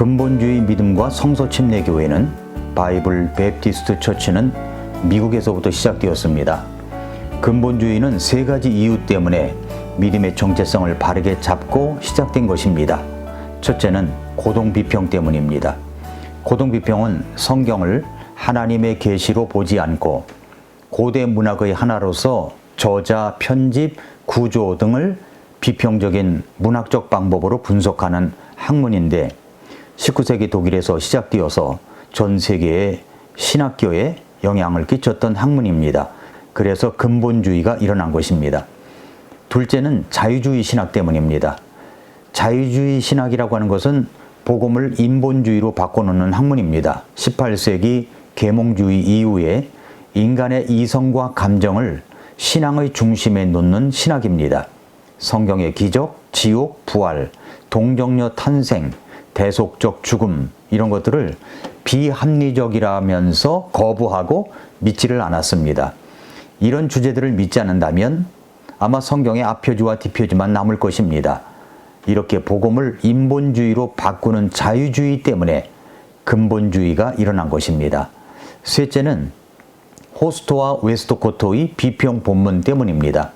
근본주의 믿음과 성서 침례 교회는 바이블 베프티스트 처치는 미국에서부터 시작되었습니다. 근본주의는 세 가지 이유 때문에 믿음의 정체성을 바르게 잡고 시작된 것입니다. 첫째는 고동 비평 때문입니다. 고동 비평은 성경을 하나님의 계시로 보지 않고 고대 문학의 하나로서 저자, 편집, 구조 등을 비평적인 문학적 방법으로 분석하는 학문인데 19세기 독일에서 시작되어서 전 세계의 신학교에 영향을 끼쳤던 학문입니다. 그래서 근본주의가 일어난 것입니다. 둘째는 자유주의 신학 때문입니다. 자유주의 신학이라고 하는 것은 복음을 인본주의로 바꿔놓는 학문입니다. 18세기 계몽주의 이후에 인간의 이성과 감정을 신앙의 중심에 놓는 신학입니다. 성경의 기적, 지옥, 부활, 동정녀 탄생, 대속적 죽음 이런 것들을 비합리적이라면서 거부하고 믿지를 않았습니다. 이런 주제들을 믿지 않는다면 아마 성경의 앞표지와 뒷표지만 남을 것입니다. 이렇게 복음을 인본주의로 바꾸는 자유주의 때문에 근본주의가 일어난 것입니다. 셋째는 호스토와 웨스토코토의 비평 본문 때문입니다.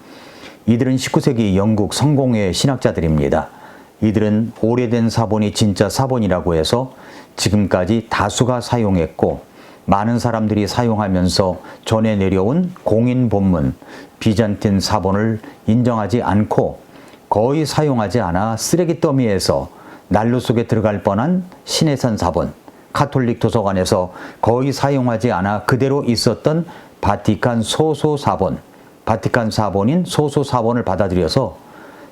이들은 19세기 영국 성공회 신학자들입니다. 이들은 오래된 사본이 진짜 사본이라고 해서 지금까지 다수가 사용했고 많은 사람들이 사용하면서 전해 내려온 공인 본문 비잔틴 사본을 인정하지 않고 거의 사용하지 않아 쓰레기 더미에서 난로 속에 들어갈 뻔한 신해산 사본 카톨릭 도서관에서 거의 사용하지 않아 그대로 있었던 바티칸 소소 사본 바티칸 사본인 소소 사본을 받아들여서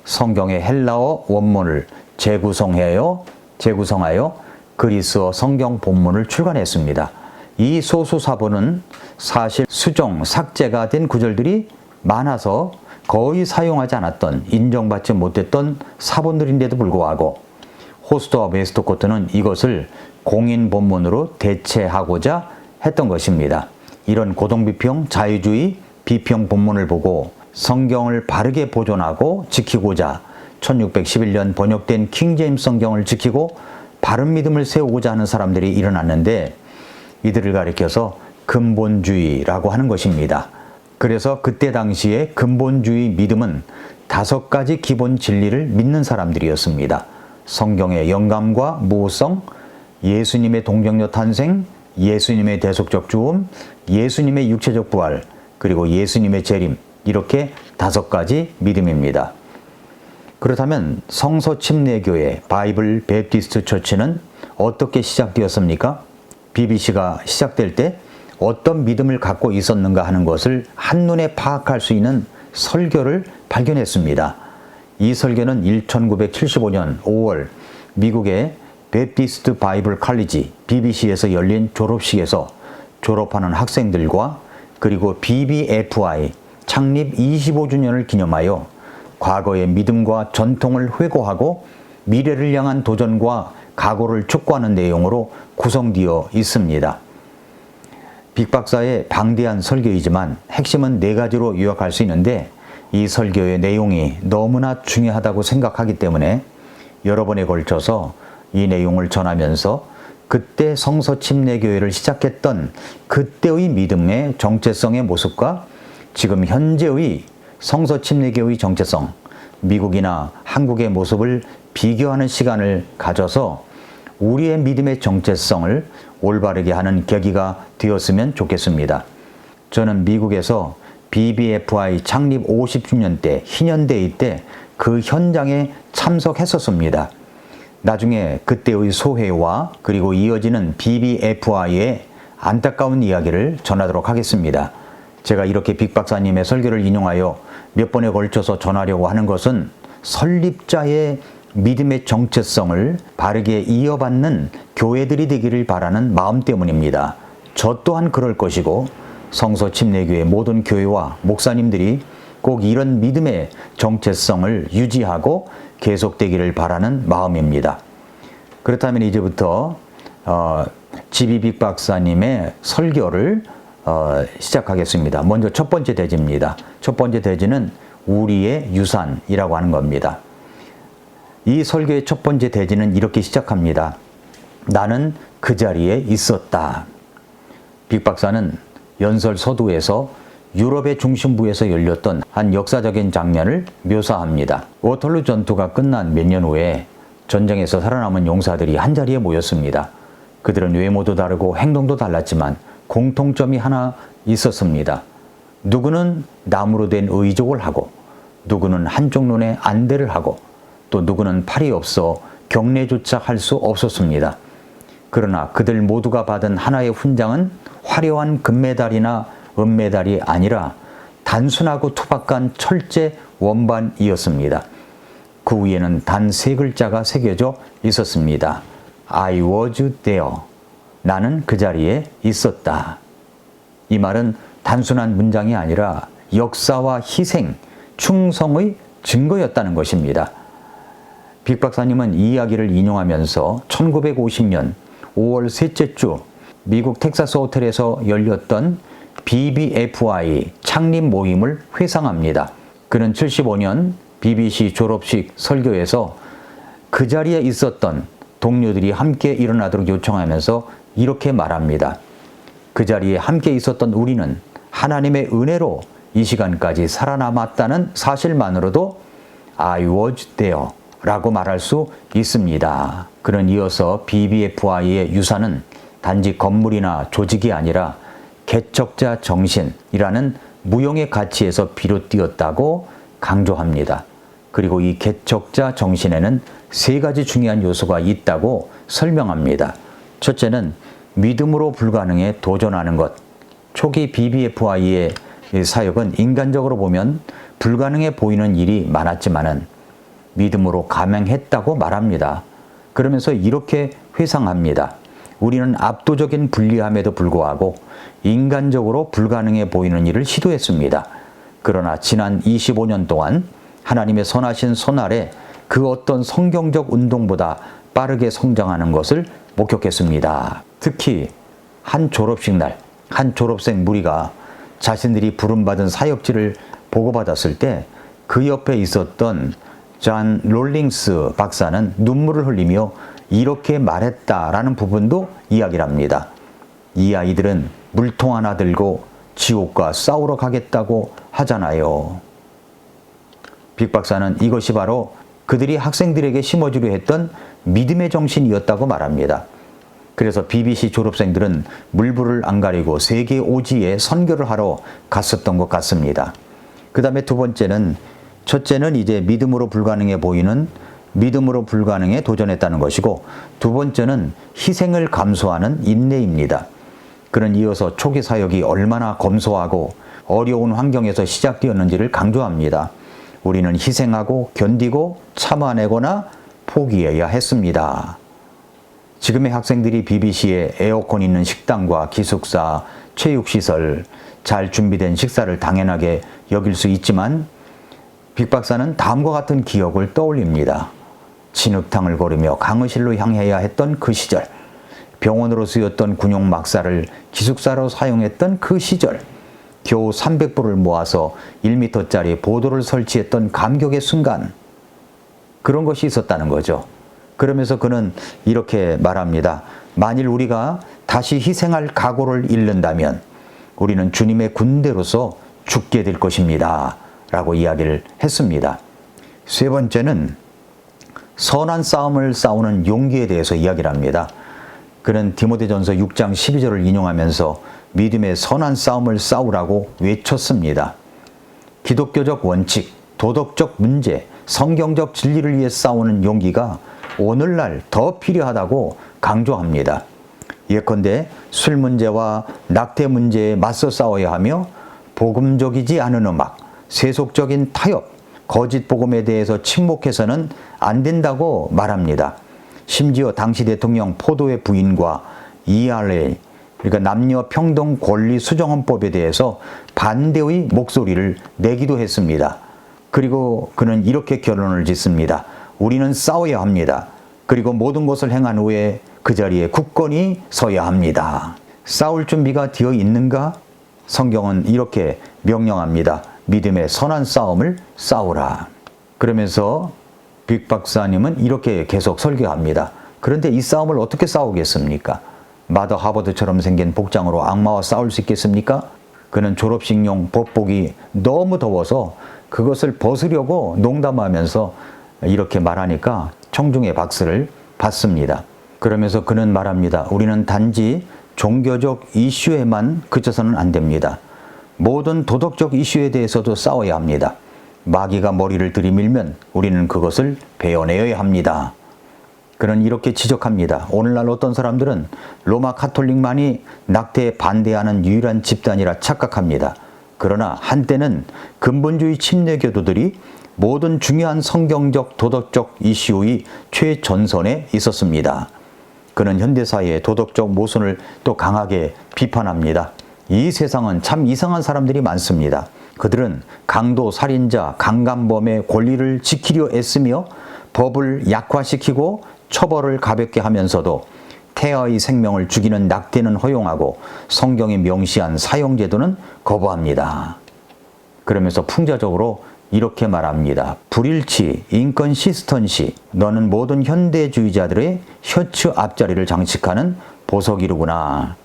성경의 헬라어 원문을 재구성하여 재구성하여 그리스어 성경 본문을 출간했습니다. 이 소수 사본은 사실 수정, 삭제가 된 구절들이 많아서 거의 사용하지 않았던 인정받지 못했던 사본들인데도 불구하고 호스트와 메스토코트는 이것을 공인 본문으로 대체하고자 했던 것입니다. 이런 고동비평, 자유주의, 비평 본문을 보고 성경을 바르게 보존하고 지키고자 1611년 번역된 킹제임스 성경을 지키고 바른 믿음을 세우고자 하는 사람들이 일어났는데 이들을 가리켜서 근본주의라고 하는 것입니다. 그래서 그때 당시에 근본주의 믿음은 다섯 가지 기본 진리를 믿는 사람들이었습니다. 성경의 영감과 무호성, 예수님의 동정녀 탄생, 예수님의 대속적 죽음, 예수님의 육체적 부활, 그리고 예수님의 재림, 이렇게 다섯 가지 믿음입니다. 그렇다면 성서 침례교회 바이블 베프티스트 처치는 어떻게 시작되었습니까? BBC가 시작될 때 어떤 믿음을 갖고 있었는가 하는 것을 한눈에 파악할 수 있는 설교를 발견했습니다. 이 설교는 1975년 5월 미국의 베프티스트 바이블 칼리지 BBC에서 열린 졸업식에서 졸업하는 학생들과 그리고 BBFI 창립 25주년을 기념하여 과거의 믿음과 전통을 회고하고 미래를 향한 도전과 각오를 촉구하는 내용으로 구성되어 있습니다. 빅 박사의 방대한 설교이지만 핵심은 네 가지로 요약할 수 있는데 이 설교의 내용이 너무나 중요하다고 생각하기 때문에 여러 번에 걸쳐서 이 내용을 전하면서 그때 성서 침례교회를 시작했던 그때의 믿음의 정체성의 모습과 지금 현재의 성서 침례교의 정체성, 미국이나 한국의 모습을 비교하는 시간을 가져서 우리의 믿음의 정체성을 올바르게 하는 계기가 되었으면 좋겠습니다. 저는 미국에서 BBFI 창립 50주년 때, 희년대회 때 그 현장에 참석했었습니다. 나중에 그때의 소회와 그리고 이어지는 BBFI의 안타까운 이야기를 전하도록 하겠습니다. 제가 이렇게 빅 박사님의 설교를 인용하여 몇 번에 걸쳐서 전하려고 하는 것은 설립자의 믿음의 정체성을 바르게 이어받는 교회들이 되기를 바라는 마음 때문입니다. 저 또한 그럴 것이고 성서 침례교회 모든 교회와 목사님들이 꼭 이런 믿음의 정체성을 유지하고 계속되기를 바라는 마음입니다. 그렇다면 이제부터 어, 지비 빅 박사님의 설교를 어, 시작하겠습니다. 먼저 첫 번째 대지입니다. 첫 번째 대지는 우리의 유산이라고 하는 겁니다. 이 설교의 첫 번째 대지는 이렇게 시작합니다. 나는 그 자리에 있었다. 빅 박사는 연설 서두에서 유럽의 중심부에서 열렸던 한 역사적인 장면을 묘사합니다. 워털루 전투가 끝난 몇 년 후에 전쟁에서 살아남은 용사들이 한 자리에 모였습니다. 그들은 외모도 다르고 행동도 달랐지만 공통점이 하나 있었습니다. 누구는 나무로 된 의족을 하고 누구는 한쪽 눈에 안대를 하고 또 누구는 팔이 없어 경례조차 할 수 없었습니다. 그러나 그들 모두가 받은 하나의 훈장은 화려한 금메달이나 은메달이 아니라 단순하고 투박한 철제 원반이었습니다. 그 위에는 단 세 글자가 새겨져 있었습니다. I was there. 나는 그 자리에 있었다. 이 말은 단순한 문장이 아니라 역사와 희생, 충성의 증거였다는 것입니다. 빅 박사님은 이 이야기를 인용하면서 1950년 5월 셋째 주 미국 텍사스 호텔에서 열렸던 BBFI 창립 모임을 회상합니다. 그는 75년 BBC 졸업식 설교에서 그 자리에 있었던 동료들이 함께 일어나도록 요청하면서 이렇게 말합니다. 그 자리에 함께 있었던 우리는 하나님의 은혜로 이 시간까지 살아남았다는 사실만으로도 I was there 라고 말할 수 있습니다. 그는 이어서 BBFI의 유산은 단지 건물이나 조직이 아니라 개척자 정신이라는 무용의 가치에서 비롯되었다고 강조합니다. 그리고 이 개척자 정신에는 세 가지 중요한 요소가 있다고 설명합니다. 첫째는 믿음으로 불가능에 도전하는 것. 초기 BBFI의 사역은 인간적으로 보면 불가능해 보이는 일이 많았지만은 믿음으로 감행했다고 말합니다. 그러면서 이렇게 회상합니다. 우리는 압도적인 불리함에도 불구하고 인간적으로 불가능해 보이는 일을 시도했습니다. 그러나 지난 25년 동안 하나님의 선하신 손 아래 그 어떤 성경적 운동보다 빠르게 성장하는 것을 목격했습니다. 특히 한 졸업식 날, 한 졸업생 무리가 자신들이 부름받은 사역지를 보고받았을 때 그 옆에 있었던 잔 롤링스 박사는 눈물을 흘리며 이렇게 말했다라는 부분도 이야기를 합니다. 이 아이들은 물통 하나 들고 지옥과 싸우러 가겠다고 하잖아요. 빅 박사는 이것이 바로 그들이 학생들에게 심어주려 했던 믿음의 정신이었다고 말합니다. 그래서 BBC 졸업생들은 물불을 안 가리고 세계 오지에 선교를 하러 갔었던 것 같습니다. 그 다음에 두 번째는 첫째는 이제 믿음으로 불가능해 보이는 믿음으로 불가능에 도전했다는 것이고 두 번째는 희생을 감수하는 인내입니다. 그는 이어서 초기 사역이 얼마나 검소하고 어려운 환경에서 시작되었는지를 강조합니다. 우리는 희생하고 견디고 참아내거나 포기해야 했습니다. 지금의 학생들이 BBC에 에어컨 있는 식당과 기숙사, 체육시설, 잘 준비된 식사를 당연하게 여길 수 있지만 빅 박사는 다음과 같은 기억을 떠올립니다. 진흙탕을 걸으며 강의실로 향해야 했던 그 시절, 병원으로 쓰였던 군용 막사를 기숙사로 사용했던 그 시절, 겨우 300불을 모아서 1m짜리 보도를 설치했던 감격의 순간, 그런 것이 있었다는 거죠. 그러면서 그는 이렇게 말합니다. 만일 우리가 다시 희생할 각오를 잃는다면 우리는 주님의 군대로서 죽게 될 것입니다. 라고 이야기를 했습니다. 세 번째는 선한 싸움을 싸우는 용기에 대해서 이야기를 합니다. 그는 디모데전서 6장 12절을 인용하면서 믿음의 선한 싸움을 싸우라고 외쳤습니다. 기독교적 원칙, 도덕적 문제, 성경적 진리를 위해 싸우는 용기가 오늘날 더 필요하다고 강조합니다. 예컨대 술 문제와 낙태 문제에 맞서 싸워야 하며 복음적이지 않은 음악, 세속적인 타협, 거짓 복음에 대해서 침묵해서는 안 된다고 말합니다. 심지어 당시 대통령 포도의 부인과 ERA, 그러니까 남녀 평등 권리 수정 헌법에 대해서 반대의 목소리를 내기도 했습니다. 그리고 그는 이렇게 결론을 짓습니다. 우리는 싸워야 합니다. 그리고 모든 것을 행한 후에 그 자리에 굳건히 서야 합니다. 싸울 준비가 되어 있는가? 성경은 이렇게 명령합니다. 믿음의 선한 싸움을 싸우라. 그러면서 빅 박사님은 이렇게 계속 설교합니다. 그런데 이 싸움을 어떻게 싸우겠습니까? 마더 하버드처럼 생긴 복장으로 악마와 싸울 수 있겠습니까? 그는 졸업식용 법복이 너무 더워서 그것을 벗으려고 농담하면서 이렇게 말하니까 청중의 박수를 받습니다. 그러면서 그는 말합니다. 우리는 단지 종교적 이슈에만 그쳐서는 안 됩니다. 모든 도덕적 이슈에 대해서도 싸워야 합니다. 마귀가 머리를 들이밀면 우리는 그것을 베어내야 합니다. 그는 이렇게 지적합니다. 오늘날 어떤 사람들은 로마 카톨릭만이 낙태에 반대하는 유일한 집단이라 착각합니다. 그러나 한때는 근본주의 침례교도들이 모든 중요한 성경적 도덕적 이슈의 최전선에 있었습니다. 그는 현대사회의 도덕적 모순을 또 강하게 비판합니다. 이 세상은 참 이상한 사람들이 많습니다. 그들은 강도, 살인자, 강간범의 권리를 지키려 애쓰며 법을 약화시키고 처벌을 가볍게 하면서도 태아의 생명을 죽이는 낙태는 허용하고 성경이 명시한 사형제도는 거부합니다. 그러면서 풍자적으로 이렇게 말합니다. 불일치, 인컨시스턴시, 너는 모든 현대주의자들의 셔츠 앞자리를 장식하는 보석이로구나.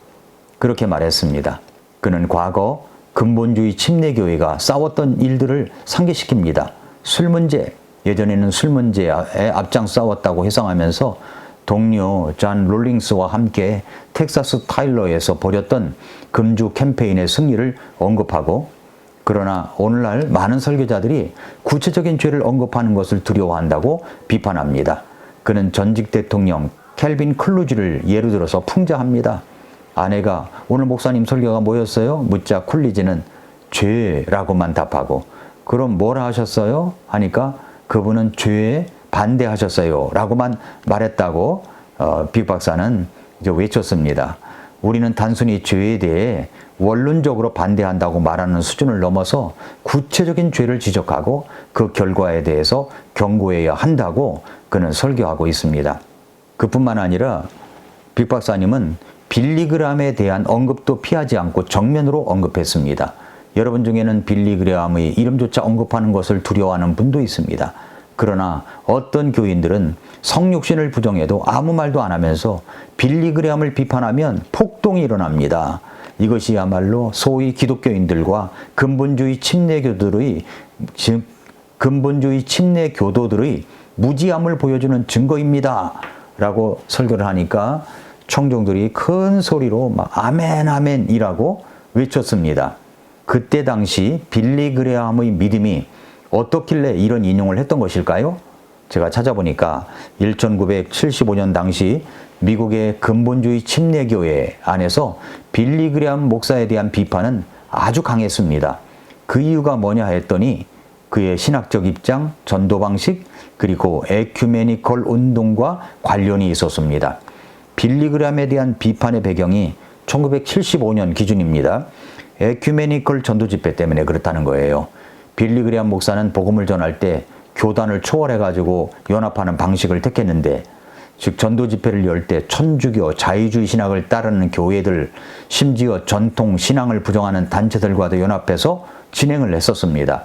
그렇게 말했습니다. 그는 과거 근본주의 침례교회가 싸웠던 일들을 상기시킵니다. 술 문제, 예전에는 술 문제에 앞장 싸웠다고 해석하면서 동료 잔 롤링스와 함께 텍사스 타일러에서 벌였던 금주 캠페인의 승리를 언급하고 그러나 오늘날 많은 설교자들이 구체적인 죄를 언급하는 것을 두려워한다고 비판합니다. 그는 전직 대통령 켈빈 클루지를 예로 들어서 풍자합니다. 아내가 오늘 목사님 설교가 뭐였어요? 묻자 쿨리지는 죄라고만 답하고 그럼 뭘 하셨어요? 하니까 그분은 죄에 반대하셨어요. 라고만 말했다고 어, 빅 박사는 이제 외쳤습니다. 우리는 단순히 죄에 대해 원론적으로 반대한다고 말하는 수준을 넘어서 구체적인 죄를 지적하고 그 결과에 대해서 경고해야 한다고 그는 설교하고 있습니다. 그뿐만 아니라 빅 박사님은 빌리그람에 대한 언급도 피하지 않고 정면으로 언급했습니다. 여러분 중에는 빌리그람의 이름조차 언급하는 것을 두려워하는 분도 있습니다. 그러나 어떤 교인들은 성육신을 부정해도 아무 말도 안 하면서 빌리그램을 비판하면 폭동이 일어납니다. 이것이야말로 소위 기독교인들과 근본주의 침례교들의 즉 근본주의 침례 교도들의 무지함을 보여주는 증거입니다. 라고 설교를 하니까 청중들이 큰 소리로 막 아멘 아멘이라고 외쳤습니다. 그때 당시 빌리그레함의 믿음이 어떻길래 이런 인용을 했던 것일까요? 제가 찾아보니까 1975년 당시 미국의 근본주의 침례교회 안에서 빌리그레함 목사에 대한 비판은 아주 강했습니다. 그 이유가 뭐냐 했더니 그의 신학적 입장, 전도 방식, 그리고 에큐메니컬 운동과 관련이 있었습니다. 빌리그램에 대한 비판의 배경이 1975년 기준입니다. 에큐메니컬 전도 집회 때문에 그렇다는 거예요. 빌리그레 목사는 복음을 전할 때 교단을 초월해 가지고 연합하는 방식을 택했는데 즉 전도 집회를 열 때 천주교 자유주의 신학을 따르는 교회들 심지어 전통 신앙을 부정하는 단체들과도 연합해서 진행을 했었습니다.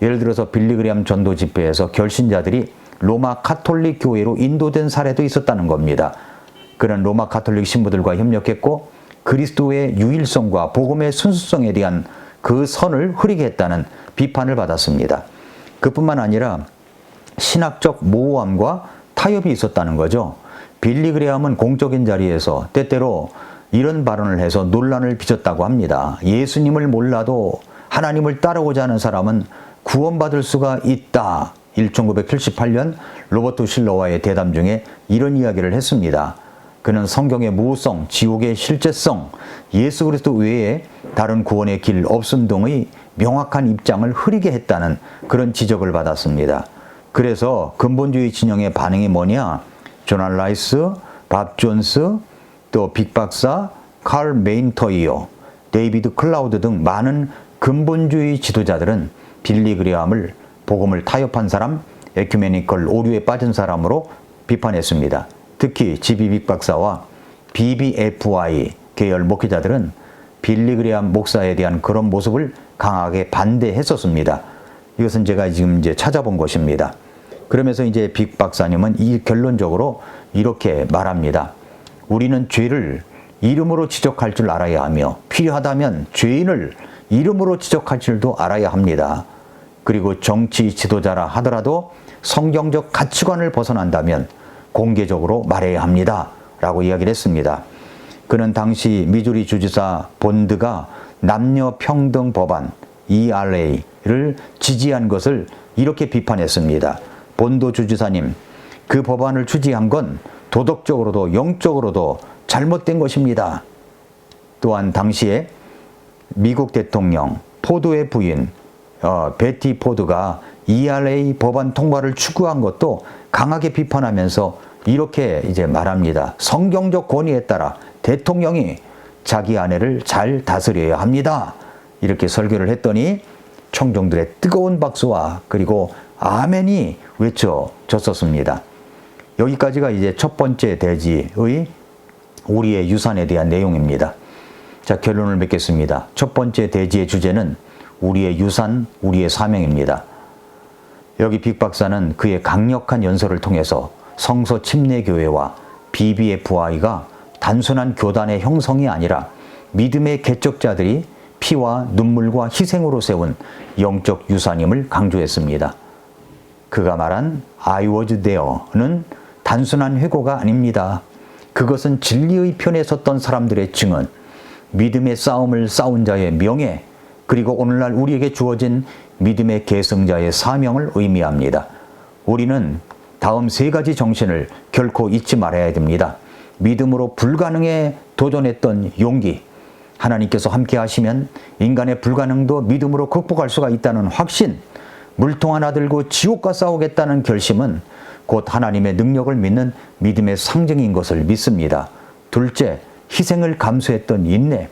예를 들어서 빌리그리암 전도 집회에서 결신자들이 로마 카톨릭 교회로 인도된 사례도 있었다는 겁니다. 그는 로마 카톨릭 신부들과 협력했고 그리스도의 유일성과 복음의 순수성에 대한 그 선을 흐리게 했다는 비판을 받았습니다. 그뿐만 아니라 신학적 모호함과 타협이 있었다는 거죠. 빌리 그레함은 공적인 자리에서 때때로 이런 발언을 해서 논란을 빚었다고 합니다. 예수님을 몰라도 하나님을 따르고자 하는 사람은 구원받을 수가 있다. 1978년 로버트 실러와의 대담 중에 이런 이야기를 했습니다. 그는 성경의 무성, 지옥의 실제성, 예수 그리스도 외에 다른 구원의 길 없음 등의 명확한 입장을 흐리게 했다는 그런 지적을 받았습니다. 그래서 근본주의 진영의 반응이 뭐냐? 조난 라이스, 밥 존스, 또 빅박사, 칼 메인터이어, 데이비드 클라우드 등 많은 근본주의 지도자들은 빌리 그리함을 복음을 타협한 사람, 에큐메니컬 오류에 빠진 사람으로 비판했습니다. 특히 지비 빅 박사와 BBFI 계열 목회자들은 빌리그레암 목사에 대한 그런 모습을 강하게 반대했었습니다. 이것은 제가 지금 이제 찾아본 것입니다. 그러면서 이제 빅 박사님은 이 결론적으로 이렇게 말합니다. 우리는 죄를 이름으로 지적할 줄 알아야 하며 필요하다면 죄인을 이름으로 지적할 줄도 알아야 합니다. 그리고 정치 지도자라 하더라도 성경적 가치관을 벗어난다면 공개적으로 말해야 합니다. 라고 이야기를 했습니다. 그는 당시 미주리 주지사 본드가 남녀 평등 법안 ERA를 지지한 것을 이렇게 비판했습니다. 본도 주지사님, 그 법안을 추진한 건 도덕적으로도 영적으로도 잘못된 것입니다. 또한 당시에 미국 대통령 포드의 부인 어, 베티 포드가 ERA 법안 통과를 추구한 것도 강하게 비판하면서 이렇게 이제 말합니다. 성경적 권위에 따라 대통령이 자기 아내를 잘 다스려야 합니다. 이렇게 설교를 했더니 청중들의 뜨거운 박수와 그리고 아멘이 외쳐졌었습니다. 여기까지가 이제 첫 번째 대지의 우리의 유산에 대한 내용입니다. 자, 결론을 맺겠습니다. 첫 번째 대지의 주제는 우리의 유산, 우리의 사명입니다. 여기 빅 박사는 그의 강력한 연설을 통해서 성서 침례교회와 BBFI가 단순한 교단의 형성이 아니라 믿음의 개척자들이 피와 눈물과 희생으로 세운 영적 유산임을 강조했습니다. 그가 말한 I was there는 단순한 회고가 아닙니다. 그것은 진리의 편에 섰던 사람들의 증언, 믿음의 싸움을 싸운 자의 명예, 그리고 오늘날 우리에게 주어진 믿음의 계승자의 사명을 의미합니다. 우리는 다음 세 가지 정신을 결코 잊지 말아야 됩니다. 믿음으로 불가능에 도전했던 용기, 하나님께서 함께 하시면 인간의 불가능도 믿음으로 극복할 수가 있다는 확신, 물통 하나 들고 지옥과 싸우겠다는 결심은 곧 하나님의 능력을 믿는 믿음의 상징인 것을 믿습니다. 둘째, 희생을 감수했던 인내.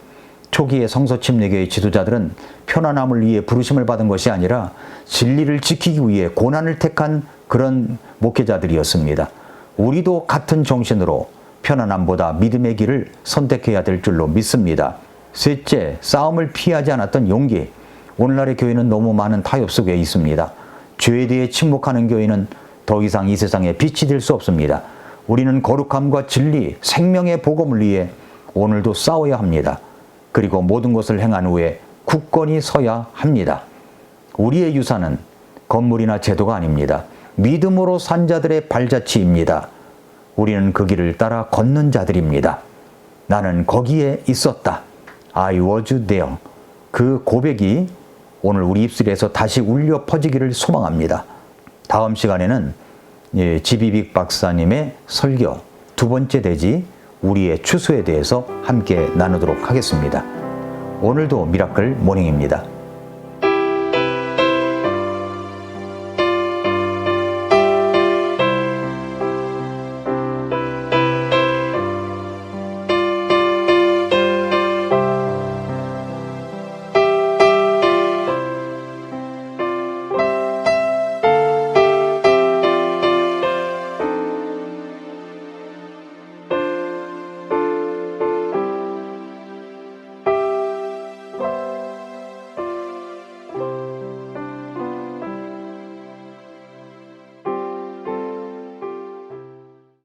초기의 성서 침례교의 지도자들은 편안함을 위해 부르심을 받은 것이 아니라 진리를 지키기 위해 고난을 택한 그런 목회자들이었습니다. 우리도 같은 정신으로 편안함보다 믿음의 길을 선택해야 될 줄로 믿습니다. 셋째, 싸움을 피하지 않았던 용기. 오늘날의 교회는 너무 많은 타협 속에 있습니다. 죄에 대해 침묵하는 교회는 더 이상 이 세상에 빛이 될 수 없습니다. 우리는 거룩함과 진리, 생명의 복음을 위해 오늘도 싸워야 합니다. 그리고 모든 것을 행한 후에 굳건히 서야 합니다. 우리의 유산은 건물이나 제도가 아닙니다. 믿음으로 산 자들의 발자취입니다. 우리는 그 길을 따라 걷는 자들입니다. 나는 거기에 있었다. I was there. 그 고백이 오늘 우리 입술에서 다시 울려 퍼지기를 소망합니다. 다음 시간에는 예, 지비빅 박사님의 설교 두 번째 대지 우리의 추수에 대해서 함께 나누도록 하겠습니다. 오늘도 미라클 모닝입니다.